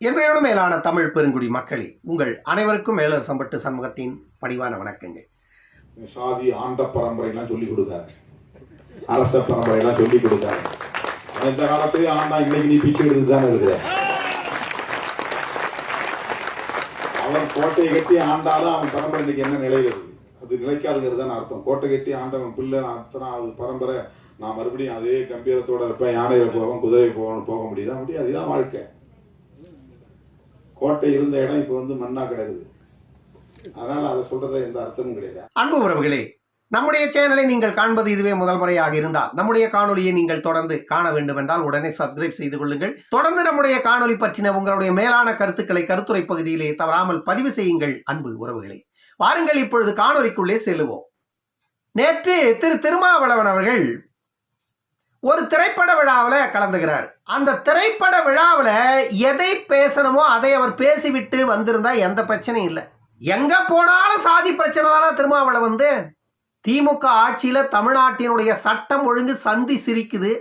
என்பதோடு மேலான தமிழ் பெருங்குடி மக்களே உங்கள் அனைவருக்கும் மேலர் சம்பட்டு சண்முகத்தின் பணிவான வணக்கங்கள். சாதி ஆண்ட பரம்பரைலாம் சொல்லி கொடுக்காரு அரச பரம்பரைலாம் சொல்லி கொடுக்காரு அவன் இந்த காலத்திலேயே ஆண்டா இன்னைக்கு நீ பிச்சு எடுத்து இருக்கிற. அவன் கோட்டையை கட்டி ஆண்டாலும் அவன் பரம்பரை இன்னைக்கு என்ன நிலையில் இருக்கு அது நிலைக்காதுங்கிறது தான் அர்த்தம். கோட்டை கட்டி ஆண்டவன் பிள்ளை நான் அத்தனை அது பரம்பரை. நான் மறுபடியும் அதே கம்பீரத்தோட இருப்பேன். யானையில் போவேன் குதிரை போவேன் போக முடியுதா? முடியாது. அதுதான் வாழ்க்கை. கோட்டை இருந்த இடம் இப்போ வந்து மண்ணா கிடக்குது. அதனால அதை சொல்றதுல எந்த அர்த்தமும் கிடையாது. அன்பு உறவுகளே நம்முடைய சேனலை நீங்கள் காண்பது இதுவே முதல் முறையாக இருந்தால் நம்முடைய காணொலியை நீங்கள் தொடர்ந்து காண வேண்டும் என்றால் உடனே சப்ஸ்கிரைப் செய்து கொள்ளுங்கள். தொடர்ந்து நம்முடைய காணொலி பற்றின உங்களுடைய மேலான கருத்துக்களை கருத்துரை பகுதியிலே தவறாமல் பதிவு செய்யுங்கள் அன்பு உறவுகளே. வாருங்கள் இப்பொழுது காணொலிக்குள்ளே செல்லுவோம். நேற்று திரு திருமாவளவன் அவர்கள் ஒரு திரைப்பட விழாவில் கலந்துகிறார் அந்த திரைப்பட விழாவில் எதை பேசணுமோ அதை அவர் பேசிவிட்டு வந்திருந்தா எந்த பிரச்சனையும் இல்லை. எங்கே போனாலும் சாதி பிரச்சனை தானே திருமாவளை வந்து? திமுக ஆட்சியில் தமிழ்நாட்டினுடைய சட்டம் ஒழுங்கு சந்தி சிரிக்குது.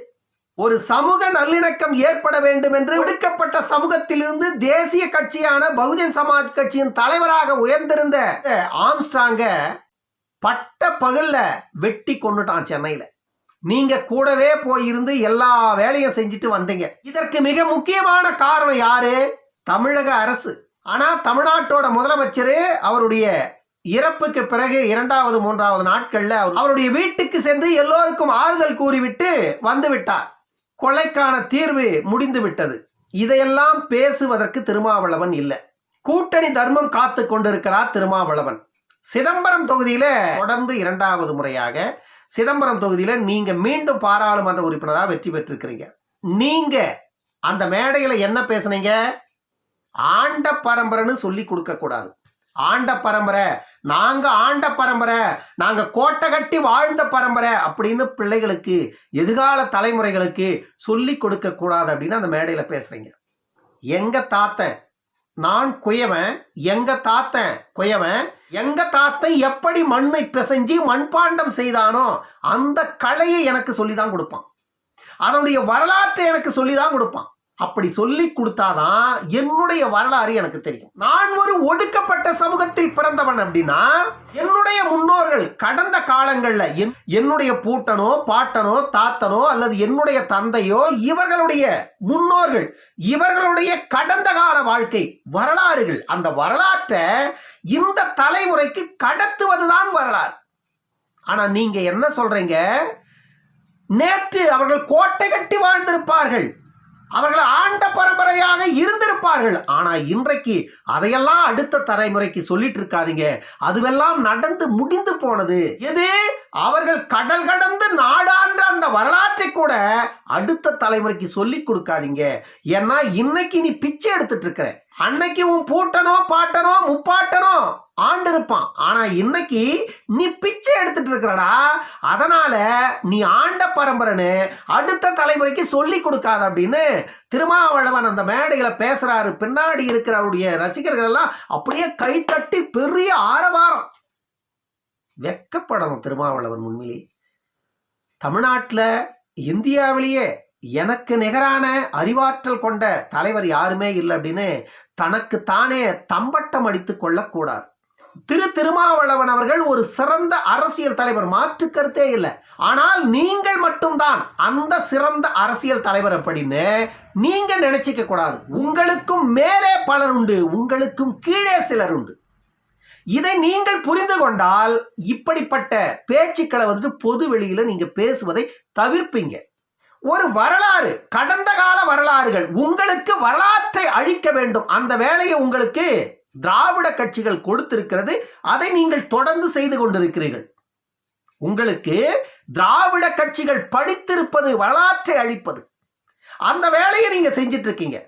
ஒரு சமூக நல்லிணக்கம் ஏற்பட வேண்டும் என்று விடுக்கப்பட்ட சமூகத்திலிருந்து தேசிய கட்சியான பகுஜன் சமாஜ் கட்சியின் தலைவராக உயர்ந்திருந்த ஆம்ஸ்டாங்க பட்ட பகல்ல வெட்டி கொண்டுட்டான் சென்னையில். நீங்க கூடவே போயிருந்து எல்லா வேலையும் செஞ்சுட்டு வந்தீங்க. இதற்கு மிக முக்கியமான காரணம் யாரு? தமிழக அரசு. ஆனா தமிழ்நாட்டோட முதலமைச்சர் அவருடைய இறப்புக்கு பிறகு இரண்டாவது மூன்றாவது நாட்கள்ல அவருடைய வீட்டுக்கு சென்று எல்லோருக்கும் ஆறுதல் கூறிவிட்டு வந்து விட்டார். கொலைக்கான தீர்வு முடிந்து விட்டது. இதையெல்லாம் பேசுவதற்கு திருமாவளவன் இல்லை. கூட்டணி தர்மம் காத்து கொண்டிருக்கிறார் திருமாவளவன். சிதம்பரம் தொகுதியில தொடர்ந்து இரண்டாவது முறையாக சிதம்பரம் தொகுதியில் நீங்கள் மீண்டும் பாராளுமன்ற உறுப்பினராக வெற்றி பெற்றிருக்கிறீங்க. நீங்கள் அந்த மேடையில் என்ன பேசுனீங்க? ஆண்ட பரம்பரைன்னு சொல்லி கொடுக்கக்கூடாது ஆண்ட பரம்பரை நாங்கள் ஆண்ட பரம்பரை நாங்கள் கோட்டை கட்டி வாழ்ந்த பரம்பரை அப்படின்னு பிள்ளைகளுக்கு எதிர்கால தலைமுறைகளுக்கு சொல்லி கொடுக்கக்கூடாது அப்படின்னு அந்த மேடையில் பேசுகிறீங்க எங்கள் தாத்தன் நான் குயவன் எங்க தாத்தன் குயவன் எங்க தாத்தன் எப்படி மண்ணை பிசைஞ்சு மண்பாண்டம் செய்தானோ அந்த கலையை எனக்கு சொல்லி தான் கொடுப்பான். அதனுடைய வரலாற்றை எனக்கு சொல்லி தான் கொடுப்பான். அப்படி சொல்லி கொடுத்தாதான் என்னுடைய வரலாறு எனக்கு தெரியும். நான் ஒரு ஒடுக்கப்பட்ட சமூகத்தில் பிறந்தவன் அப்படின்னா என்னுடைய முன்னோர்கள் கடந்த காலங்கள்ல என்- என்னுடைய பூட்டனோ பாட்டனோ தாத்தனோ அல்லது என்னுடைய தந்தையோ இவர்களுடைய முன்னோர்கள் இவர்களுடைய கடந்த கால வாழ்க்கை வரலாறுகள் அந்த வரலாற்றை இந்த தலைமுறைக்கு கடத்துவதுதான் வரலாறு. ஆனா நீங்க என்ன சொல்றீங்க? நேற்று அவர்கள் கோட்டை கட்டி வாழ்ந்திருப்பார்கள். அவர்கள் ஆண்ட பரம்பரையாக இருந்திருப்பார்கள். ஆனா இன்றைக்கு அதையெல்லாம் அடுத்த தலைமுறைக்கு சொல்லிட்டு இருக்காதீங்க அதுவெல்லாம் நடந்து முடிந்து போனது. எது? அவர்கள் கடல் கடந்து நாடான்ற அந்த வரலாற்றை கூட அடுத்த தலைமுறைக்கு சொல்லி கொடுக்காதீங்க. ஏன்னா இன்னைக்கு நீ பிச்சை எடுத்துட்டு இருக்கிற. அன்னைக்கு உன் பூட்டனோ பாட்டனோ முப்பாட்டனோ ஆண்டு இருப்பான் ஆனா இன்னைக்கு நீ பிச்சை எடுத்துட்டு இருக்கிறடா. அதனால நீ ஆண்ட பரம்பரைன்னு அடுத்த தலைமுறைக்கு சொல்லி கொடுக்காத அப்படின்னு திருமாவளவன் அந்த மேடையில பேசுறாரு. பின்னாடி இருக்கிறவருடைய ரசிகர்கள் எல்லாம் அப்படியே கைத்தட்டி பெரிய ஆரவாரம். வெக்கப்படணும் திருமாவளவன் உண்மையிலே தமிழ்நாட்டில் இந்தியாவிலேயே எனக்கு நிகரான அறிவாற்றல் கொண்ட தலைவர் யாருமே இல்லை அப்படின்னு தனக்கு தானே தம்பட்டம் அடித்து கொள்ளக்கூடாது. திரு திருமாவளவன் அவர்கள் ஒரு சிறந்த அரசியல் தலைவர். மாற்று கருத்தே இல்லை. ஆனால் நீங்கள் மட்டும்தான் அந்த சிறந்த அரசியல் தலைவர் அப்படின்னு நீங்க நினைச்சிக்க கூடாது. உங்களுக்கும் மேலே பலர் உண்டு உங்களுக்கும் கீழே சிலர் உண்டு. இதை நீங்கள் புரிந்து கொண்டால் இப்படிப்பட்ட பேச்சுக்களை வந்துட்டு பொது வெளியில நீங்க பேசுவதை தவிர்ப்பீங்க. ஒரு வரலாறு கடந்த கால வரலாறுகள் உங்களுக்கு வரலாற்றை அழிக்க வேண்டும். அந்த வேலையை உங்களுக்கு திராவிட கட்சிகள் கொடுத்திருக்கிறது அதை நீங்கள் தொடர்ந்து செய்து கொண்டிருக்கிறீர்கள். உங்களுக்கு திராவிட கட்சிகள் படித்திருப்பது வரலாற்றை அழிப்பது அந்த வேலையை நீங்க செஞ்சிட்டு இருக்கீங்க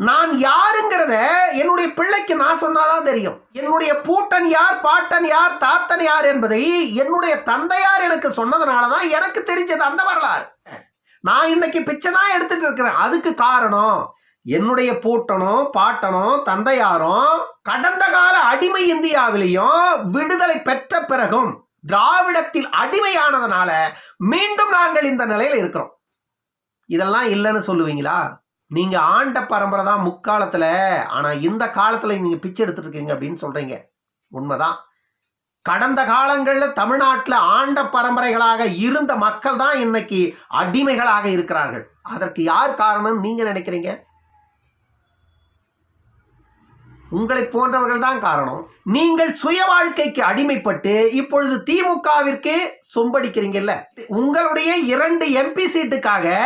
நான் யாருங்கிறத என்னுடைய பிள்ளைக்கு நான் சொன்னாதான் தெரியும். என்னுடைய பூட்டன் யார் பாட்டன் யார் தாத்தன் யார் என்பதை என்னுடைய தந்தையார் எனக்கு சொன்னதுனால தான் எனக்கு தெரிஞ்சது அந்த வரலாறு. நான் இன்னைக்கு பிச்சை தான் எடுத்துட்டு இருக்கிறேன் அதுக்கு காரணம் என்னுடைய பூட்டனும் பாட்டனும் தந்தையாரும் கடந்த கால அடிமை இந்தியாவிலையும் விடுதலை பெற்ற பிறகும் திராவிடத்தில் அடிமையானதுனால மீண்டும் நாங்கள் இந்த நிலையில இருக்கிறோம். இதெல்லாம் இல்லைன்னு சொல்லுவீங்களா? நீங்க ஆண்ட பரம்பரை தான் முக்காலத்துல ஆனா இந்த காலத்துல நீங்க பிச்சை எடுத்துட்டு இருக்கீங்க அப்படின்னு சொல்றீங்க. உண்மைதான். கடந்த காலங்கள்ல தமிழ்நாட்டில் ஆண்ட பரம்பரைகளாக இருந்த மக்கள் தான் இன்னைக்கு அடிமைகளாக இருக்கிறார்கள். அதற்கு யார் காரணம் நீங்க நினைக்கிறீங்க? உங்களை போன்றவர்கள் தான் காரணம். நீங்கள் சுய வாழ்க்கைக்கு அடிமைப்பட்டு இப்பொழுது திமுகவிற்கு சொம்படிக்கிறீங்கல்ல. உங்களுடைய இரண்டு எம்பி சீட்டுக்காக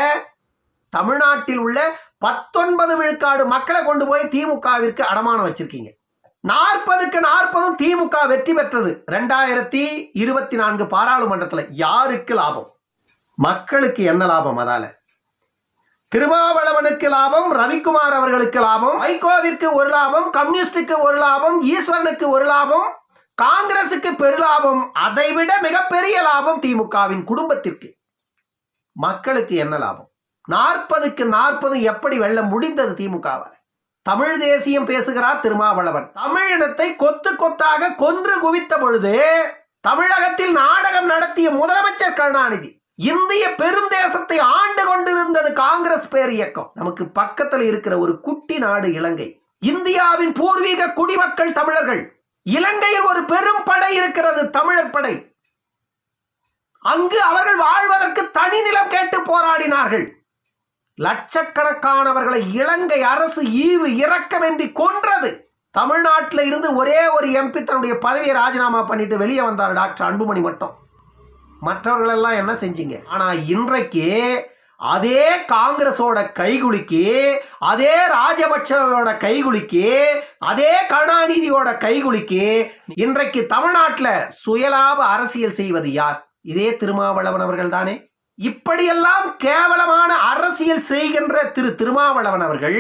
தமிழ்நாட்டில் உள்ள பத்தொன்பது விழுக்காடு மக்களை கொண்டு போய் திமுகவிற்கு அடமானம் வச்சிருக்கீங்க. நாற்பதுக்கு நாற்பதும் திமுக வெற்றி பெற்றது. ரெண்டாயிரத்தி இருபத்தி நான்கு பாராளுமன்றத்தில் யாருக்கு லாபம்? மக்களுக்கு என்ன லாபம் அதால? திருமாவளவனுக்கு லாபம் ரவிக்குமார் அவர்களுக்கு லாபம் வைகோவிற்கு ஒரு லாபம் கம்யூனிஸ்டுக்கு ஒரு லாபம் ஈஸ்வரனுக்கு ஒரு லாபம் காங்கிரசுக்கு பெருலாபம் அதைவிட மிகப்பெரிய லாபம் திமுகவின் குடும்பத்திற்கு. மக்களுக்கு என்ன லாபம்? நாற்பதுக்கு நாற்பது எப்படி வெல்ல முடிந்தது திமுகவால்? தமிழ் தேசியம் பேசுகிறார் திருமாவளவன். தமிழினத்தை கொத்து கொத்தாக கொன்று குவித்த பொழுது தமிழகத்தில் நாடகம் நடத்திய முதலமைச்சர் கருணாநிதி இந்திய பெருந்தேசத்தை காங்கிரஸ் பேர் இயக்கம். நமக்கு பக்கத்தில் இருக்கிற ஒரு குட்டி நாடு இலங்கை. இந்தியாவின் பூர்வீக குடிமக்கள் தமிழர்கள். இலங்கையில் ஒரு பெரும் படை இருக்கிறது தமிழர் படை. அங்கு அவர்கள் வாழ்வதற்கு தனி நிலம் கேட்டு போராடினார்கள். லட்சக்கணக்கானவர்களை இலங்கை அரசு ஈவு இரக்கமின்றி கொன்றது. தமிழ்நாட்டில் இருந்து ஒரே ஒரு எம்பி தன்னுடைய பதவியை ராஜினாமா பண்ணிட்டு வெளியே வந்தார் டாக்டர் அன்புமணி மட்டும். மற்றவர்கள் எல்லாம் என்ன செஞ்சீங்க? ஆனா இன்றைக்கு அதே காங்கிரஸோட கைகுலுக்கி அதே ராஜபக்சவோட கைகுலுக்கி அதே கருணாநிதியோட கைகுலுக்கி இன்றைக்கு தமிழ்நாட்டில் சுயலாப அரசியல் செய்வது யார்? இதே திருமாவளவன் அவர்கள் தானே. இப்படியெல்லாம் கேவலமான அரசியல் செய்கின்ற திரு திருமாவளவன் அவர்கள்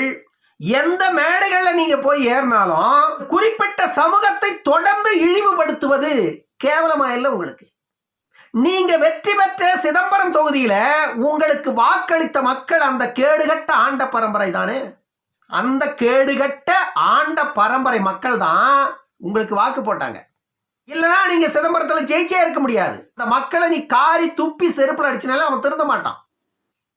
எந்த மேடைகள்ல நீங்க போய் ஏறினாலும் குறிப்பிட்ட சமூகத்தை தொடர்ந்து இழிவுபடுத்துவது கேவலமா இல்லை உங்களுக்கு? நீங்க வெற்றி பெற்ற சிதம்பரம் தொகுதியில உங்களுக்கு வாக்களித்த மக்கள் அந்த கேடுகட்ட ஆண்ட பரம்பரை தானே? அந்த கேடுகட்ட ஆண்ட பரம்பரை மக்கள் தான் உங்களுக்கு வாக்கு போட்டாங்க. இல்லைன்னா நீங்க சிதம்பரத்துல ஜெயிச்சே இருக்க முடியாது. இந்த மக்களை நீ காரி துப்பி செருப்பில் அடிச்சினால அவன் திருந்த மாட்டான்.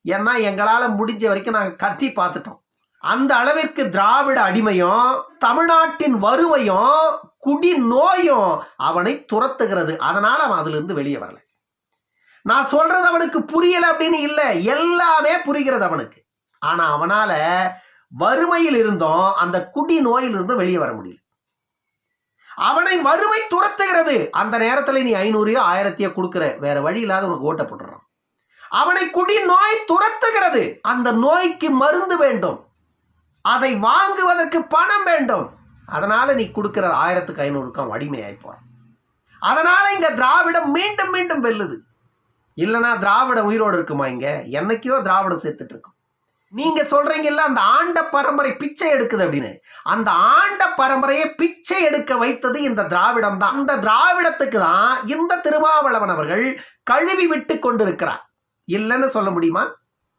ஏன்னா எங்களால முடிஞ்ச வரைக்கும் நாங்கள் கத்தி பார்த்துட்டோம். அந்த அளவிற்கு திராவிட அடிமையும் தமிழ்நாட்டின் வறுமையும் குடி நோயும் அவனை துரத்துகிறது. அதனால அவன் அதுல இருந்து வெளியே வரல. நான் சொல்றது அவனுக்கு புரியல அப்படின்னு இல்லை. எல்லாமே புரிகிறது அவனுக்கு. ஆனா அவனால வறுமையில் இருந்தும் அந்த குடி நோயிலிருந்தும் வெளியே வர முடியல. அவனை வறுமை துரத்துகிறது. அந்த நேரத்துல நீ ஐநூறையோ ஆயிரத்தையோ கொடுக்குற. வேற வழி இல்லாத உனக்கு ஓட்ட போட்டுறான் அவனை குடி நோய் துரத்துகிறது. அந்த நோய்க்கு மருந்து வேண்டும். அதை வாங்குவதற்கு பணம் வேண்டும். அதனால நீ கொடுக்கிற ஆயிரத்துக்கு ஐநூறுக்கும் அவன் போறான். அதனால இங்க திராவிடம் மீண்டும் மீண்டும் வெல்லுது. இல்லைன்னா திராவிட உயிரோடு இருக்குமா இங்க? என்னைக்கோ திராவிடம் சேர்த்துட்டு இருக்கும். நீங்க சொல்றீங்கல்ல அந்த ஆண்ட பரம்பரை பிச்சை எடுக்குது அப்படின்னு. அந்த ஆண்ட பரம்பரையை பிச்சை எடுக்க வைத்தது இந்த திராவிடம் தான். அந்த திராவிடத்துக்கு தான் இந்த திருமாவளவன் அவர்கள் கழுவி விட்டு கொண்டிருக்கிறார். இல்லைன்னு சொல்ல முடியுமா?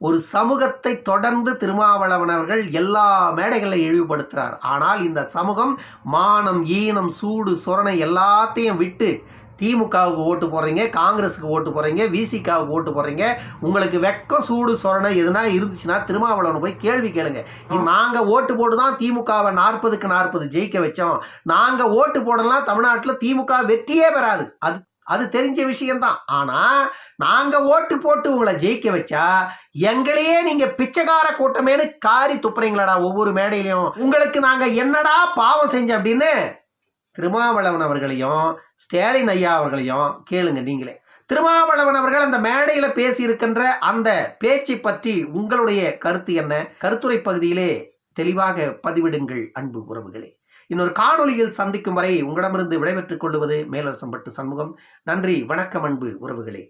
ஒரு சமூகத்தை தொடர்ந்து திருமாவளவன் அவர்கள் எல்லா மேடைகளை இழிவுபடுத்துறார். ஆனால் இந்த சமூகம் மானம் ஈனம் சூடு சொரணை எல்லாத்தையும் விட்டு திமுகவுக்கு ஓட்டு போடுறீங்க காங்கிரஸுக்கு ஓட்டு போடுறீங்க விசிகாவுக்கு ஓட்டு போடுறீங்க உங்களுக்கு வெக்கம் சூடு சொரணை எதுனா இருந்துச்சுன்னா திருமாவளவன் போய் கேள்வி கேளுங்க. நாங்க ஓட்டு போட்டு தான் திமுகவை நாற்பதுக்கு நாற்பது ஜெயிக்க வச்சோம். நாங்க ஓட்டு போடலாம் தமிழ்நாட்டில் திமுக வெற்றியே பெறாது. அது அது தெரிஞ்ச விஷயம்தான். ஆனா நாங்க ஓட்டு போட்டு உங்களை ஜெயிக்க வச்சா எங்களையே நீங்க பிச்சைக்கார கூட்டமேனு காரி துப்புறீங்களாடா ஒவ்வொரு மேடையிலையும். உங்களுக்கு நாங்க என்னடா பாவம் செஞ்சோம் அப்படின்னு திருமாவளவன் அவர்களையும் ஸ்டாலின் ஐயா அவர்களையும் கேளுங்க நீங்களே. திருமாவளவன் அவர்கள் அந்த மேடையில பேசி இருக்கின்ற அந்த பேச்சை பற்றி உங்களுடைய கருத்து என்ன? கருத்துரை பகுதியிலே தெளிவாக பதிவிடுங்கள் அன்பு உறவுகளே. இன்னொரு காணொளியில் சந்திக்கும் வரை உங்களிடமிருந்து விடைபெற்றுக் கொள்வது மேலரசம்பட்டு சண்முகம். நன்றி வணக்கம் அன்பு உறவுகளே.